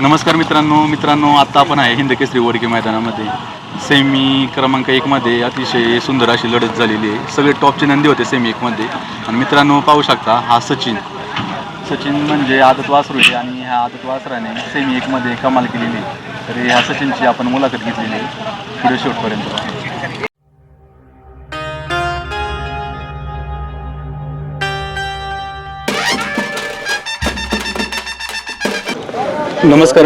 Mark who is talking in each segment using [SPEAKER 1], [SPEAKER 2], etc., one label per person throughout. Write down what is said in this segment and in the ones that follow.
[SPEAKER 1] नमस्कार मित्रांनो मित्रांनो आता आपण आहे हिंद केसरी वडके मैदानामध्ये. सेमी क्रमांक एकमध्ये अतिशय सुंदर अशी लढत झालेली आहे. सगळे टॉपचे नंदी होते सेमी एकमध्ये आणि मित्रांनो पाहू शकता हा सचिन. सचिन म्हणजे आदत वासरू आहे आणि ह्या आदत वासराने सेमी एकमध्ये कमाल केलेली आहे. तर ह्या सचिनची आपण मुलाखत घेतलेली आहे. पुढे शेवटपर्यंत नमस्कार.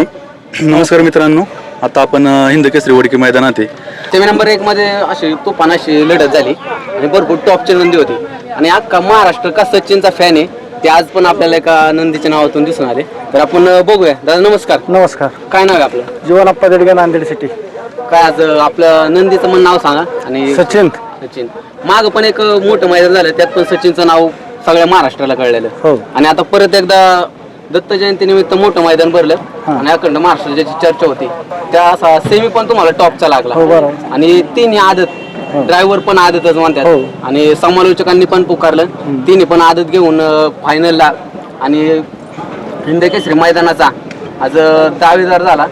[SPEAKER 1] नमस्कार मित्रांनो. आता आपण अ, हिंद केसरी वडके मैदानात आहे.
[SPEAKER 2] सेमी नंबर एक मध्ये अशी तुफान अशी लढत झाली आणि भरपूर टॉपचे नंदी होते. आणि अख्खा महाराष्ट्र का सचिनचा फॅन आहे ते आज पण आपल्याला एका नंदीच्या नावातून दिसून आले तर आपण अं, बघूया. दादा नमस्कार.
[SPEAKER 3] नमस्कार.
[SPEAKER 2] काय नाव आहे आपलं?
[SPEAKER 3] जीवनाप्पा देडगे नांदेड सिटी
[SPEAKER 2] काय आज अं, आपलं नंदीचं मन नाव सांगा. आणि
[SPEAKER 3] सचिन.
[SPEAKER 2] सचिन. माग पण एक अं, मोठं मैदान झालं. त्यात पण सचिनचं नाव सगळ्या महाराष्ट्राला कळलेलं.
[SPEAKER 3] हो.
[SPEAKER 2] आणि आता परत एकदा दत्त जयंती निमित्त मोठं मैदान भरलं आणि अखंड महाराष्ट्राची ज्याची चर्चा होती. त्या असा सेमी पण तुम्हाला टॉपचा लागला.
[SPEAKER 3] हो, बरोबर.
[SPEAKER 2] आणि तिन्ही आदत ड्रायव्हर पण आदतच म्हणतात.
[SPEAKER 3] हो.
[SPEAKER 2] आणि समालोचकांनी पण पुकारलं. तिन्ही पण आदत घेऊन फायनलला आणि हिंद केसरी मैदानाचा आज अं, दावेदार झाला.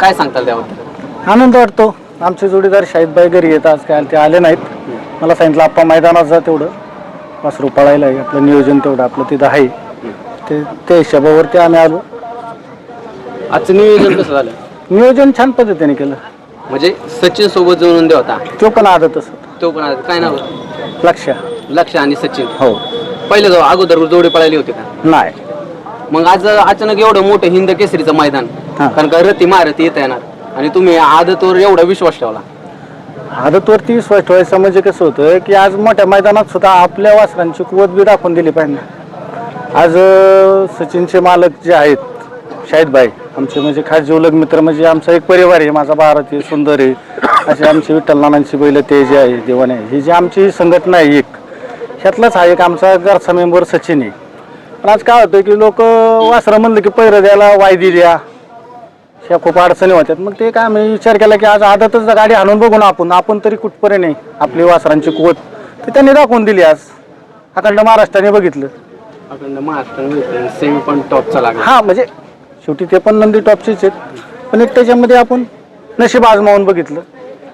[SPEAKER 2] काय सांगताल त्याबद्दल?
[SPEAKER 3] आनंद वाटतो. आमचे जोडीदार शाहिदबाई घरी येत आज काय ते आले नाहीत. मला सांगितलं आप्पा मैदानात जा तेवढं. वासरू पळायला आहे. आपलं नियोजन तेवढं. आपलं तिथं आहे. ते त्या हिशोबावरती आम्ही आलो.
[SPEAKER 2] आजचं नियोजन कसं झालं?
[SPEAKER 3] नियोजन छान पद्धतीने केलं.
[SPEAKER 2] म्हणजे सचिन सोबत जो नंदी होता?
[SPEAKER 3] तो पण आदत असत
[SPEAKER 2] तो पण आदत. काय नाव? होतं?
[SPEAKER 3] लक्ष.
[SPEAKER 2] लक्ष आणि सचिन.
[SPEAKER 3] हो.
[SPEAKER 2] पहिले जो अगोदर जोडी पळाली होती का?
[SPEAKER 3] नाही.
[SPEAKER 2] मग आज अचानक एवढं मोठं हिंद केसरीचं मैदान
[SPEAKER 3] हा.
[SPEAKER 2] कारण का रती महारथी येता येणार. आणि तुम्ही आदतवर एवढा विश्वास ठेवला.
[SPEAKER 3] आदतवरती विश्वास ठेवायचं म्हणजे कसं होतं की आज मोठ्या मैदानात सुद्धा आपल्या वासरांची कुवत बी दाखवून दिली पाहिजे. आज सचिनचे मालक जे आहेत शाहिदबाई आमचे म्हणजे खास जीवलग मित्र म्हणजे आमचा एक परिवार आहे माझा भारत आहे सुंदर आहे. असे आमची विठ्ठल नानांची बैल ते जे आहे देवाने ही जी आमची संघटना आहे एक ह्यातलाच हा एक आमचा घरचा मेंबर सचिन आहे. पण आज काय होतं की लोक वासरं म्हणलं की पैरं द्यायला वायदी द्या. ह्या खूप अडचणी होत्यात. मग ते काय आम्ही विचार केला की आज आदतच गाडी आणून बघू ना आपण आपण तरी कुठपर्यंत आहे आपली वासरांची कुवत. ते त्यांनी दाखवून दिली आज. अखंड महाराष्ट्राने बघितलं.
[SPEAKER 2] अखंड महाराष्ट्र सेमी पण टॉपचा लागला.
[SPEAKER 3] हा म्हणजे शेवटी ते पण नंदी टॉपचेच आहेत. पण एक त्याच्यामध्ये आपण नशीब आजमावून बघितलं.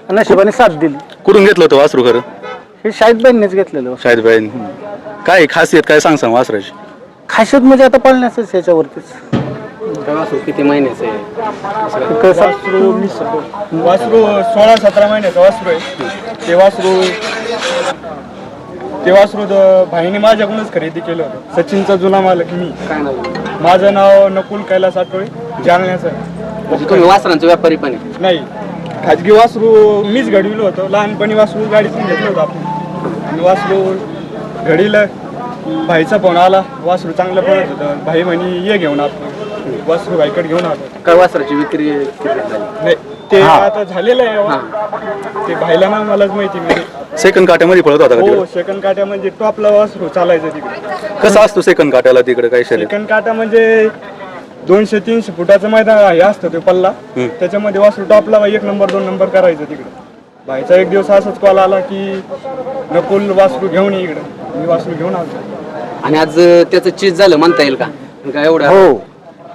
[SPEAKER 3] आणि नशिबाने साथ दिली.
[SPEAKER 1] कुठून घेतलं होतं वासरू खरं?
[SPEAKER 3] हे शाहिदबाईंनीच घेतलेलं
[SPEAKER 1] शाहिदबाई काय खासियत काय सांग सांग वासराची.
[SPEAKER 3] खासियत म्हणजे आता पळण्याचंच ह्याच्यावरतीच.
[SPEAKER 2] काय वासरू किती महिन्याचं आहे?
[SPEAKER 3] कसं
[SPEAKER 4] वासरू वीस वासरू सोळा सतरा महिन्याचं वासरू आहे. ते वासरू ते वासरू द- भाईने माझ्याकडूनच खरेदी केलं होतं. सचिनचा जुना मालक मी.
[SPEAKER 2] काय नाव आहे?
[SPEAKER 4] माझं नाव नकुल कैलास आठवळे जालन्याचं. आहे.
[SPEAKER 2] म्हणजे तुम्ही वासरांचा व्यापारी पण आहे.
[SPEAKER 4] नाही. खाजगी वासरू मीच घडविलं होतं. लहानपणी वासरू गाडीतून घेतलं होतं आपण. आणि वासरू घडीलं भाईचा फोन आला. वासरू चांगलं पडत होतं. भाई म्हणे ये घेऊन आपण वासरू भाईकडे घेऊन आलो.
[SPEAKER 2] काय वासराची विक्री किती झाली?
[SPEAKER 4] नाही ते आता झालेलं आहे. ते भाईला ना मलाच माहिती म्हणजे
[SPEAKER 1] सेकंड काट्यामध्ये पळत होता का
[SPEAKER 4] हो
[SPEAKER 1] तिकडे?
[SPEAKER 4] सेकंड काट्या म्हणजे टॉपला वासरू चालायचं तिकडे.
[SPEAKER 1] कसं असतो सेकंड काट्याला तिकडे काय
[SPEAKER 4] सेकंड काटा म्हणजे दोनशे तीनशे फुटाचं मैदान हे असतं ते पल्ला. त्याच्यामध्ये वासरू टॉपला एक नंबर दोन नंबर करायचं तिकडे. भाईचा एक दिवस असाच कॉल आला की नकुल वासरू घेऊन ये इकडे. मी वासरू घेऊन आलो.
[SPEAKER 2] आणि आज त्याचं चीज झालं म्हणता येईल का? कारण का एवढं
[SPEAKER 3] हो.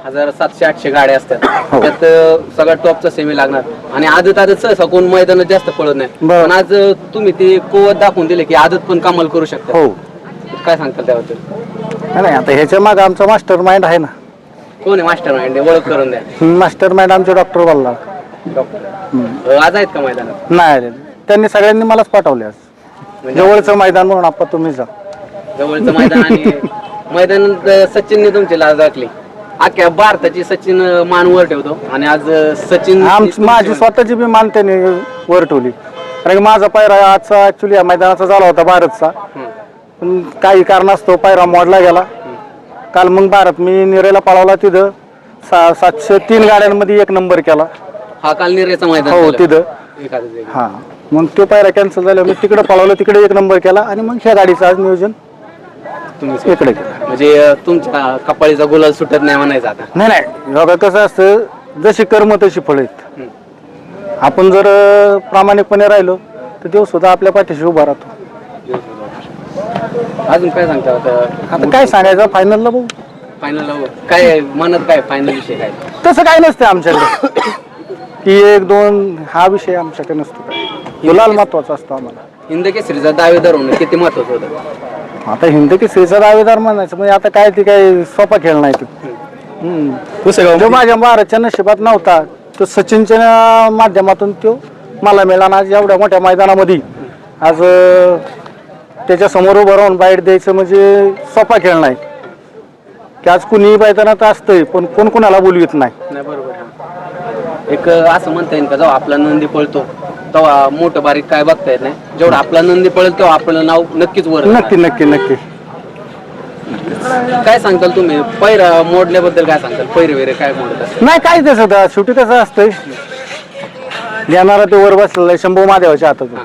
[SPEAKER 2] हजार सातशे आठशे गाड्या असतात. त्यात अं, सगळा टॉपचा सेमी लागणार. आणि आदत आदत सहसा कोण मैदानात जास्त पळत नाही.
[SPEAKER 3] बरं.
[SPEAKER 2] पण आज अं, तुम्ही ते कोवत दाखवून दिले की आदत पण कमाल करू शकता
[SPEAKER 3] हो.
[SPEAKER 2] काय सांगताल त्याबद्दल?
[SPEAKER 3] नाही आता ह्याच्या मागं आमचा मास्टर माइंड आहे ना.
[SPEAKER 2] कोण आहे मास्टर माइंड ओळख करून द्या.
[SPEAKER 3] मास्टर माइंड आमचे डॉक्टर बल्ला
[SPEAKER 2] डॉक्टर आज आहेत का मैदानात?
[SPEAKER 3] नाही आले त्यांनी सगळ्यांनी मलाच पाठवले आज.
[SPEAKER 2] म्हणजे
[SPEAKER 3] जवळचं मैदान म्हणून आपण तुम्ही जा.
[SPEAKER 2] जवळचं मैदान आणि मैदानात अं, सचिनने तुमची लाज राखली अख्ख्या भारताची सचिन मान वर ठेवतो. आणि आज सचिन
[SPEAKER 3] आमची माझी स्वतःची बी मान त्यांनी वर ठेवली. कारण की माझा पायरा आजचा ऍक्च्युली या मैदानाचा झाला होता भारतचा. पण काही कारणास्तव पायरा मोडला गेला. काल मग भारत मी निरेला पळवला तिथं. सा सातशे तीन गाड्यांमध्ये एक नंबर केला.
[SPEAKER 2] हा काल निर्याचा मैदान
[SPEAKER 3] हो
[SPEAKER 2] झालं.
[SPEAKER 3] तिथं.
[SPEAKER 2] एखादं.
[SPEAKER 3] हा. मग तो पायरा कॅन्सल झाला मी तिकडे पळवलं तिकडे एक नंबर केला. आणि मग ह्या गाडीचं आज नियोजन
[SPEAKER 2] तुम्हीच
[SPEAKER 3] इकडे. केलं
[SPEAKER 2] म्हणजे अं, तुमच्या कपाळीचा गुलाल सुटत नाही म्हणायचं आता.
[SPEAKER 3] नाही नाही. बघा कसं असतं जशी कर्म तशी फळ आहेत. आपण जर अं, प्रामाणिकपणे राहिलो तर देव सुद्धा आपल्या पाठीशी उभा राहतो.
[SPEAKER 2] अजून काय सांगता आता?
[SPEAKER 3] आता काय सांगायचं? फायनलला बघू.
[SPEAKER 2] फायनल काय मनात काय फायनल विषय काय?
[SPEAKER 3] तसं काही नसतं आमच्याकडे. की एक दोन हा विषय आमच्याकडे नसतो. काय गुलाल महत्त्वाचा असतो आम्हाला.
[SPEAKER 2] हिंद केसरीचा दावेदार होणं किती महत्वाचं होतं?
[SPEAKER 3] आता हिंद की श्रीचा दावेदार म्हणायचं म्हणजे आता काय ती काय सोपा खेळ नाही तो. हम्म. माझ्या भारतच्या नशिबात नव्हता. तो सचिनच्या माध्यमातून तो मला मिळाला आज एवढ्या मोठ्या मैदानामध्ये. आज अं, त्याच्यासमोर उभं राहून बाईट द्यायचं म्हणजे सोपा खेळ नाही. की आज कुणीही मैदानात असतंय पण कोण कोणाला बोलवित नाही.
[SPEAKER 2] नाही बरोबर. एक असं म्हणता येईल का? जेव्हा आपला नंदी पळतो. तेव्हा मोठं बारीक काय बघता येत नाही. जेवढा आपला नंदी पळेल तेव्हा आपलं नाव नक्कीच वर येणार.
[SPEAKER 3] नक्की नक्की नक्की.
[SPEAKER 2] काय सांगताल तुम्ही? पैरा मोडल्याबद्दल काय सांगताल? पैरे वगैरे काय मोडतात?
[SPEAKER 3] नाही काय तसं दा- शेवटी कसं असतंय देणारा ते वर बसलेला आहे शंभू महादेवाच्या हातात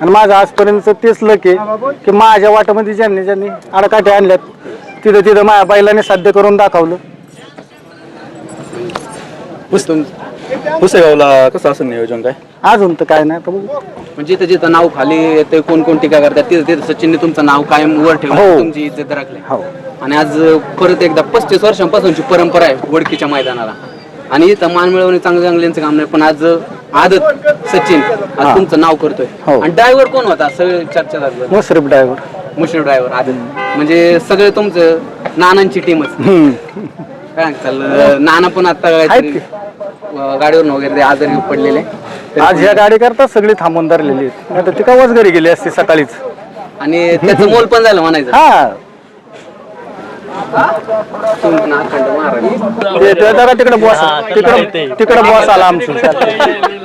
[SPEAKER 3] आणि माझं आजपर्यंत तेच लक आहे की माझ्या वाटामध्ये ज्यांनी ज्यांनी आडकाठे आणल्यात तिथं तिथं माझ्या बैलाने साध्य करून दाखवलं.
[SPEAKER 2] तुम-
[SPEAKER 1] पुसेगावला कसं असं नियोजन काय?
[SPEAKER 3] अजून तर काय नाही बघू.
[SPEAKER 2] म्हणजे जिथं जिथं नाव खाली येते कोण कोण टीका करतात तिथं तिथं सचिनने तुमचं नाव कायम वर ठेवलं
[SPEAKER 3] हो.
[SPEAKER 2] तुमची इज्जत राखली.
[SPEAKER 3] हो.
[SPEAKER 2] आणि आज परत एकदा पस्तीस वर्षांपासूनची परंपरा आहे वडकीच्या मैदानाला. आणि इथं मान मिळवणे चांगलं चांगल्यांचं काम नाही पण आज आदत सचिन आज
[SPEAKER 3] हा.
[SPEAKER 2] तुमचं नाव करतोय.
[SPEAKER 3] हो.
[SPEAKER 2] आणि ड्रायव्हर कोण होता? सगळे चर्चा झाली
[SPEAKER 3] मुश्रीफ ड्रायव्हर
[SPEAKER 2] मुश्रीफ ड्रायव्हर आदत. म्हणजे सगळे तुमचं नानांची टीमच काय सांगताल? अं, नाना पण आता काहीतरी, गाडीवरून वगैरे ते आजारी पडलेले.
[SPEAKER 3] आज ह्या गाडी करता सगळी थांबून धरलेली आहेत. नाही तर ती कावच घरी गेली असती सकाळीच.
[SPEAKER 2] आणि त्याचं मोल पण झालं म्हणायचं.
[SPEAKER 3] हा.
[SPEAKER 2] तुम्ही पण अखंड महाराज
[SPEAKER 3] ते- ते जरा तिकडे बॉस. तिकडे तिकडे बॉस आला आमचं